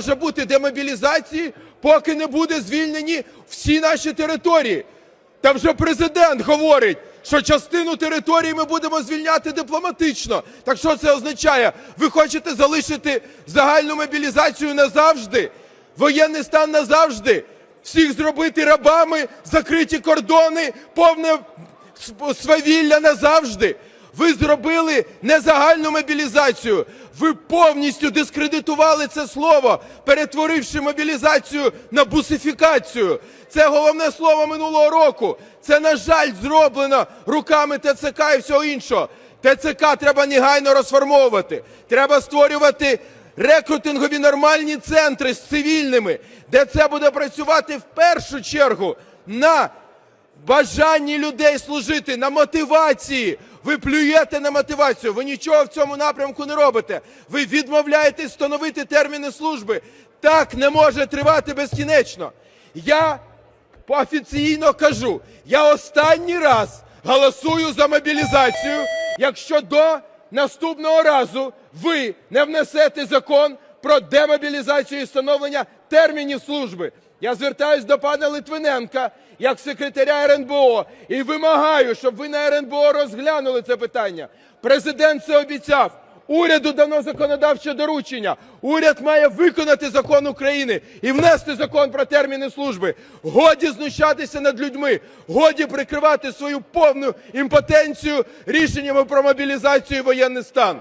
може бути демобілізації, поки не буде звільнені всі наші території. Та вже президент говорить, що частину території ми будемо звільняти дипломатично. Так що це означає? Ви хочете залишити загальну мобілізацію назавжди? Воєнний стан назавжди? Всіх зробити рабами, закриті кордони, повне свавілля назавжди? Ви зробили незагальну мобілізацію. Ви повністю дискредитували це слово, перетворивши мобілізацію на бусифікацію. Це головне слово минулого року. Це, на жаль, зроблено руками ТЦК і всього іншого. ТЦК треба негайно розформовувати. Треба створювати рекрутингові нормальні центри з цивільними, де це буде працювати в першу чергу на бажанні людей служити, на мотивації. Ви плюєте на мотивацію, ви нічого в цьому напрямку не робите. Ви відмовляєтесь встановити терміни служби. Так не може тривати безкінечно. Я офіційно кажу, я останній раз голосую за мобілізацію, якщо до наступного разу ви не внесете закон про демобілізацію і встановлення термінів служби. Я звертаюсь до пана Литвиненка як секретаря РНБО і вимагаю, щоб ви на РНБО розглянули це питання. Президент це обіцяв. Уряду дано законодавче доручення. Уряд має виконати закон України і внести закон про терміни служби. Годі знущатися над людьми, годі прикривати свою повну імпотенцію рішеннями про мобілізацію і воєнний стан.